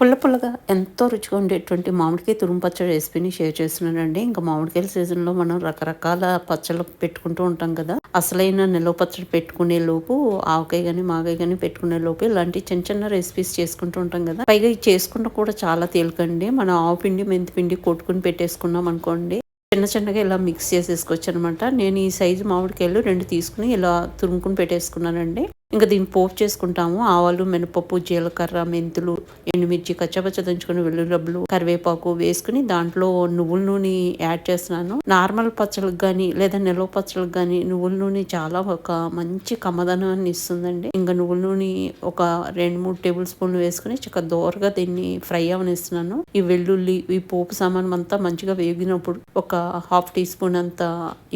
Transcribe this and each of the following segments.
పుల్ల పుల్లగా ఎంతో రుచిగా ఉండేటువంటి మామిడికాయ తురుము పచ్చడి రెసిపీని షేర్ చేస్తున్నానండి. ఇంకా మామిడికాయల సీజన్లో మనం రకరకాల పచ్చళ్ళు పెట్టుకుంటూ ఉంటాం కదా. అసలైన నిల్వ పచ్చడి పెట్టుకునే లోపు ఆవకాయ కానీ మాగాయ కానీ పెట్టుకునే లోపు ఇలాంటి చిన్న చిన్న రెసిపీస్ చేసుకుంటూ ఉంటాం కదా. పైగా ఇది చేసుకుంటూ కూడా చాలా తేలికండి మనం ఆవు పిండి మెంతి పిండి కొట్టుకుని పెట్టేసుకున్నాం అనుకోండి చిన్న చిన్నగా ఇలా మిక్స్ చేసేసుకోవచ్చు అనమాట నేను ఈ సైజు మామిడికాయలు రెండు తీసుకుని ఇలా తురుముకుని పెట్టేసుకున్నానండి. ఇంకా దీన్ని పోపు చేసుకుంటాము. ఆవాలు మినపప్పు జీలకర్ర మెంతులు ఎండుమిర్చి కచ్చపచ్చ దంచుకుని వెల్లుల్లబ్బులు కరివేపాకు వేసుకుని దాంట్లో నువ్వుల నూనె యాడ్ చేస్తున్నాను. నార్మల్ పచ్చళ్ళకి కానీ లేదా నిల్వ పచ్చళ్ళకి కానీ నువ్వుల నూనె చాలా ఒక మంచి కమ్మదనాన్ని ఇస్తుందండి. ఇంకా నువ్వుల నూనె ఒక రెండు మూడు టేబుల్ స్పూన్లు వేసుకుని చక్కగా దోరగా దీన్ని ఫ్రై అవనిస్తున్నాను. ఈ వెల్లుల్లి ఈ పోపు సామాన్ అంతా మంచిగా వేగినప్పుడు ఒక హాఫ్ టీ స్పూన్ అంత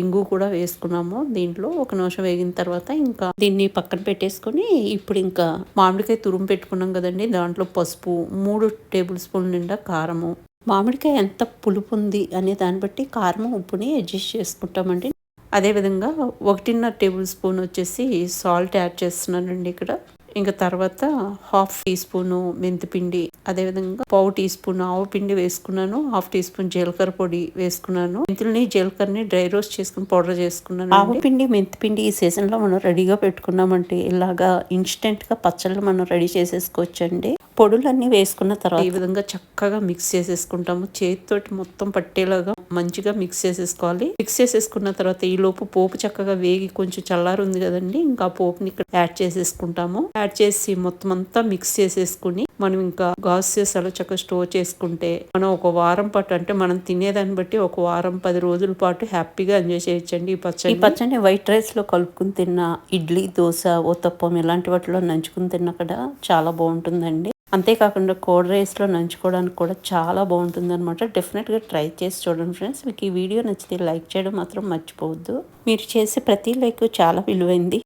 ఇంగు కూడా వేసుకున్నాము. దీంట్లో ఒక నిమిషం వేగిన తర్వాత ఇంకా దీన్ని పక్కన పెట్టి పెట్టేసుకొని ఇప్పుడు ఇంకా మామిడికాయ తురుము పెట్టుకున్నాం కదండి. దాంట్లో పసుపు మూడు టేబుల్ స్పూన్ నిండా కారము. మామిడికాయ ఎంత పులుపు ఉంది అనే దాన్ని బట్టి కారం ఉప్పుని అడ్జస్ట్ చేసుకుంటామండి. అదేవిధంగా ఒకటిన్నర టేబుల్ స్పూన్ వచ్చేసి సాల్ట్ యాడ్ చేస్తున్నానండి ఇక్కడ. ఇంకా తర్వాత హాఫ్ టీ స్పూను మెంతిపిండి అదేవిధంగా పావు టీ స్పూన్ ఆవు పిండి వేసుకున్నాను హాఫ్ టీ స్పూన్ జీలకర్ర పొడి వేసుకున్నాను. మెంతుల్ని జీలకర్రని డ్రై రోస్ట్ చేసుకుని పౌడర్ చేసుకున్నాను ఆవు పిండి మెంతిపిండి ఈ సీజన్లో మనం రెడీగా పెట్టుకున్నామంటే ఇలాగా ఇన్స్టెంట్గా పచ్చళ్ళు మనం రెడీ చేసేసుకోవచ్చండి. పొడులన్నీ వేసుకున్న తర్వాత ఈ విధంగా చక్కగా మిక్స్ చేసేసుకుంటాము. చేతితోటి మొత్తం పట్టేలాగా మంచిగా మిక్స్ చేసేసుకోవాలి. మిక్స్ చేసేసుకున్న తర్వాత ఈ లోపు పోపు చక్కగా వేగి కొంచెం చల్లారుంది కదండి. ఇంకా పోపుని ఇక్కడ యాడ్ చేసేసుకుంటాము. యాడ్ చేసి మొత్తం అంతా మిక్స్ చేసేసుకుని మనం ఇంకా గాస్ చేసి అలా చక్కగా స్టోర్ చేసుకుంటే మనం ఒక వారం పాటు అంటే మనం తినేదాన్ని బట్టి ఒక వారం పది రోజుల పాటు హ్యాపీగా ఎంజాయ్ చేయొచ్చండి ఈ పచ్చడి ఈ పచ్చడి వైట్ రైస్లో కలుపుకుని తిన్న ఇడ్లీ దోశ ఓతప్పం ఇలాంటి వాటిలో నంచుకుని తిన్న కూడా చాలా బాగుంటుందండి. అంతేకాకుండా కోడ్ రైస్లో నంచుకోవడానికి కూడా చాలా బాగుంటుంది అనమాట డెఫినెట్గా ట్రై చేసి చూడండి ఫ్రెండ్స్. మీకు ఈ వీడియో నచ్చితే లైక్ చేయడం మాత్రం మర్చిపోవద్దు. మీరు చేసే ప్రతి లైక్ చాలా విలువైంది.